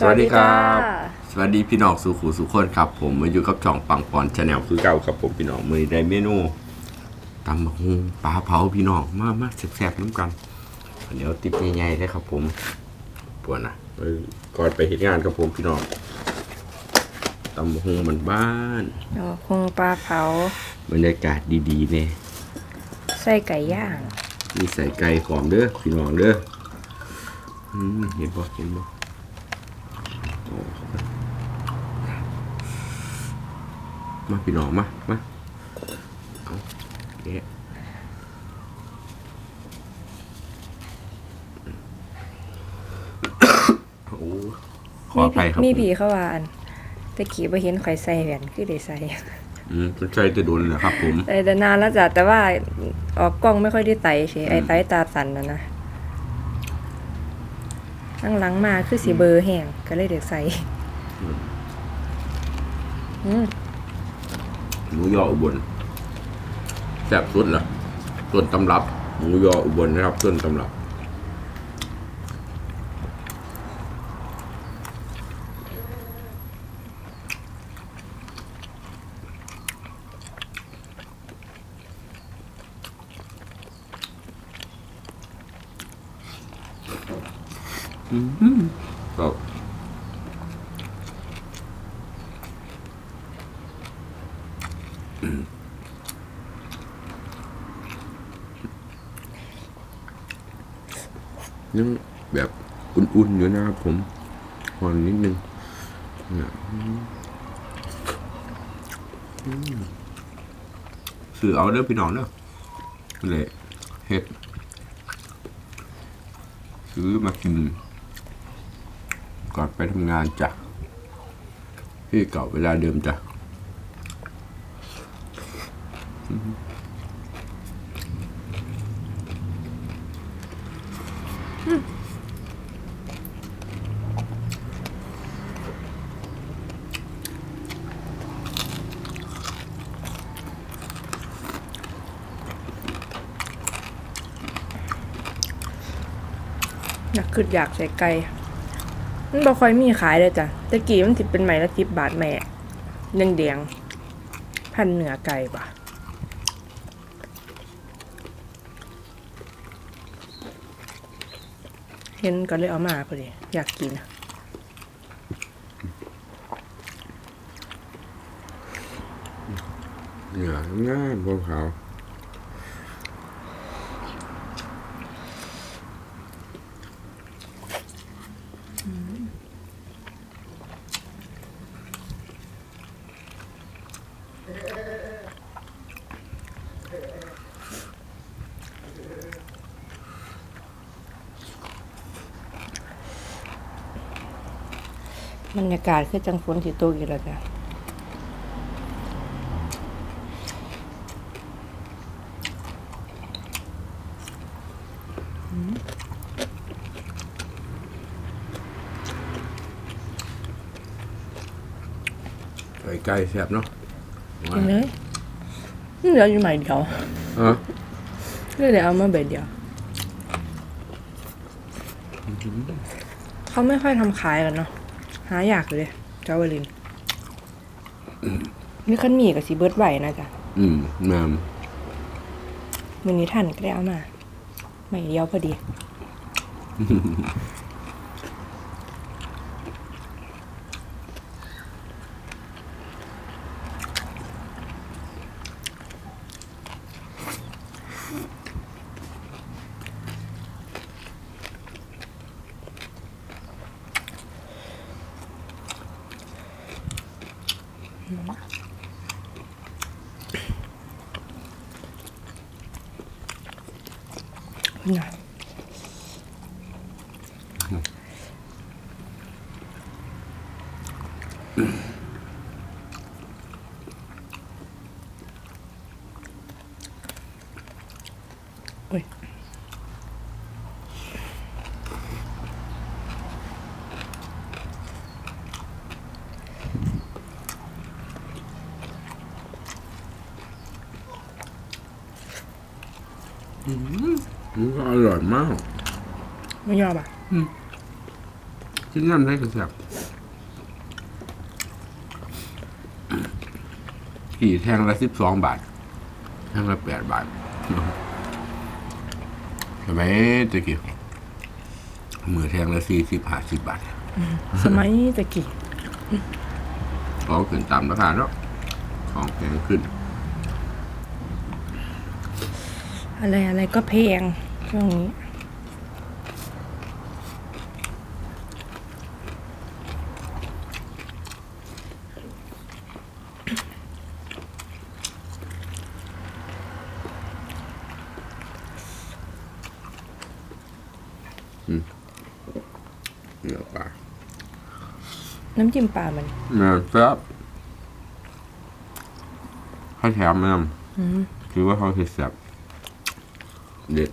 สวัสดีครับจ้าสวัสดีพี่น้องสุขุสุขคนครับ ผมมาอยู่กับช่องปังปอนชาแนลคือเก่าครับผมพี่น้องมือได้เมนูตำบักฮุงปลาเผาพี่น้องมามาแซ่บๆน้ำกันเดี๋ยวติดใหญ่ๆเลยครับผมปวดนะไปก่อนไปเห็นงานครับผมพี่น้องตำบักฮุงมันบ้านดอกคงปลาเผาบรรยากาศดีๆเนี่ยไส้ไก่ย่างมีใส่ไก่หอมเด้อพี่น้องเด้ออืมเห็นบ่เห็นบ่โอ้ มาพี่น้องมามาเอาแกะโอ้ขออภัยครับมีผมผีเข้าว่าอันตะกี้ไปเห็นข่อยใส่แหวนคือได้ใส่อืมใช่จะโดนนะครับผมใส่แต่นานแล้วจ้ะแต่ว่าออกกล้องไม่ค่อยได้ไต่เฉยไอ้ไต่ตาสันนะนะ ข้างหลังมาคือสีเบอร์แห้งก็เลยเด็กใส่อืมหมูยออุบลแซ่บสุดเหรอต้นตำรับหมูยออุบลนะครับต้นตำรับ ก็ยังแบบอุ่นๆอยู่นะครับผมหอนนิดนึงเนี่ยอืมซื้อเอาเด้อพี่น้องเด้อเลยเฮ็ดซื้อมากิน ก่อนไปทำงานจ้ะพี่เก่าเวลาเดิมจ้ะอยากขึ้นอยากใส่ไก่ มันบ่ค่อยมีขายเลยจ้ะตะกี้มันสิเป็นใหม่ละสิบบาทแม่แดงแดงๆพันเหนือไก่ปะเห็นก็เลยเอามาพอดีอยากกินเหนือง่ายพวกเขา บรรยากาศคือจังฝนสิตกอีกแล้วจ้ะใส่ไก่แซ่บเนาะกินเลยนี่เหลืออยู่ใหม่เดียวเออเลยเดี๋ยวเอามาเบ็ดเดียวเขาไม่ค่อยทำขายกันเนาะ หายากเลยเจ้าวลินนี่ขันหมี่กับสีเบิร์ดไหวนะจ๊ะอืมแม่มือนี้ท่านก็ได้เอามาใหม่เดียวพอดี น่ะโอ้ยมันก็อร่อยมากไม่ยอมอะจกินน้ำได้ก็แซ่บกี่แท่งละสิบสองบาท แท่งละแปดบาทใช่ไหมตะกี้มือแท่งละสี่สิบห้าสิบบาท สมัยตะกี้ของขึ้นตามราคาแล้วของแพงขึ้น อะไรอะไรก็แพง ช่วงนี้เนื้อปลาน้ำจิ้มปลามันเนื้อแซ่บให้แถมแม่มอืมคือว่าเขาเห็ดแซ่บเด็ด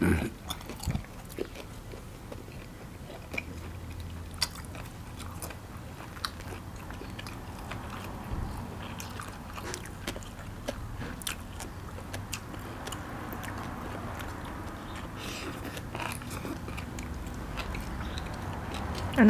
อัน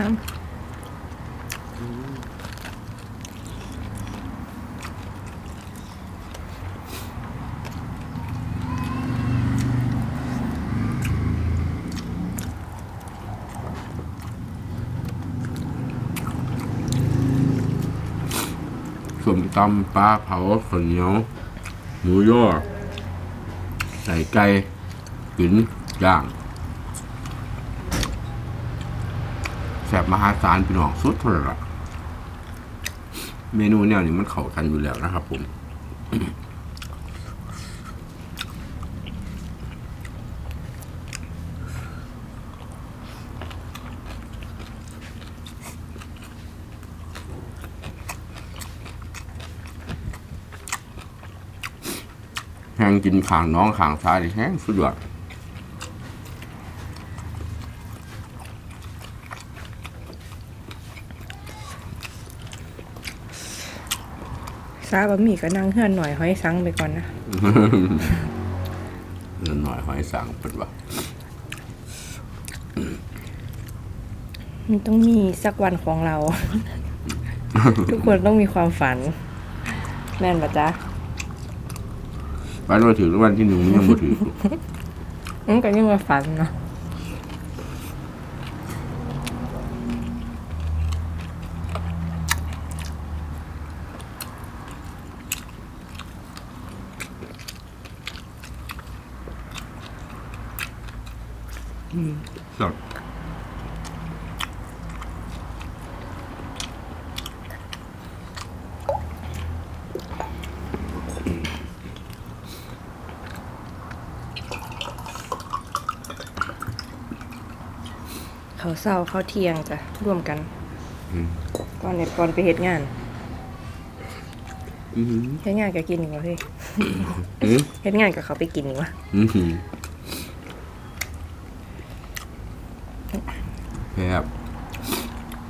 ส้มตำปลาเผาข้าวเหนียว หมูย่อ ใส่ไก่กินย่างแสบมหาศาลพี่น้องสุดเท่าไหร่ละเมนูแนวนี้มันเข้ากันอยู่แล้วนะครับผม งกินขางน้องขางซ้ายนี่แห้งสุดยอดซาบะหมี่ก็นั่งเฮือนหน่อยห้อยซังไปก่อนนะเงินหน่อยหอยสั่งเป็นว่ามันต้องมีสักวันของเรา ทุกคนต้องมีความฝัน แม่นปะจ๊ะ บ้านมาถือรางวันที่หนึ่งมันยังมาถือมันก็ยังมาฝันเนาะสด เขาวเศร้าเขาวเที่ยงจ้ะร่วมกันก่อนเนี่ยก่อนไปเฮ็ดงานอือหือเฮ็ดงานก็กินอีกวะพี่อือเฮ็ดงานกับเขาไปกินอีกวะอือหือแซ่บ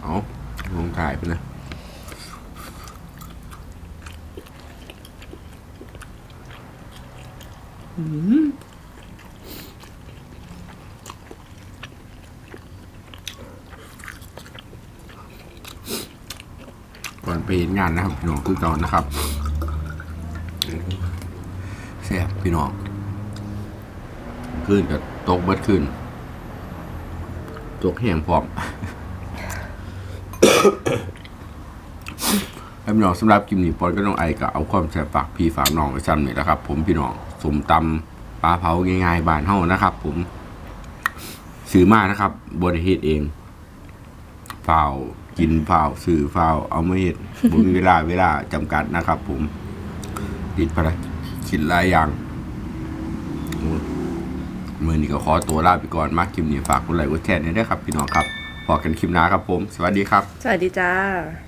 เอาลงถ่ายไปนะก่อนไปเห็น งานนะครับพี่น้องคือเก่านะครับแซ่บพี่น้องขึ้นกับตกเบิดขึ้นตกแห้งพร้อมพี่น้องสำหรับกิมนี้ปอนก็ต้องไอกับเอาความแซ่บฝากพี่ฝากน้องไว้ซ้ำนี่แหละครับ ผมพี่น้องสมตำปลาเผาง่ายๆบานเฮานะครับ ผมซื้อมานะครับบริเฮ็ดเองเฝ้า กินเฝ้าสื่อเฝ้าเอาไม่เห็ดบ่มีเวลาเวลาจำกัดนะครับ ผมติดภารกิจหลายอย่างเมื่อนี้ก็ขอตัวลาไปก่อนมากคลิปนี้ฝากกดไลค์กดแชร์ด้วยนะครับ พี่น้องครับพอกันคลิปหน้าครับผม สวัสดีครับ สวัสดีจ้า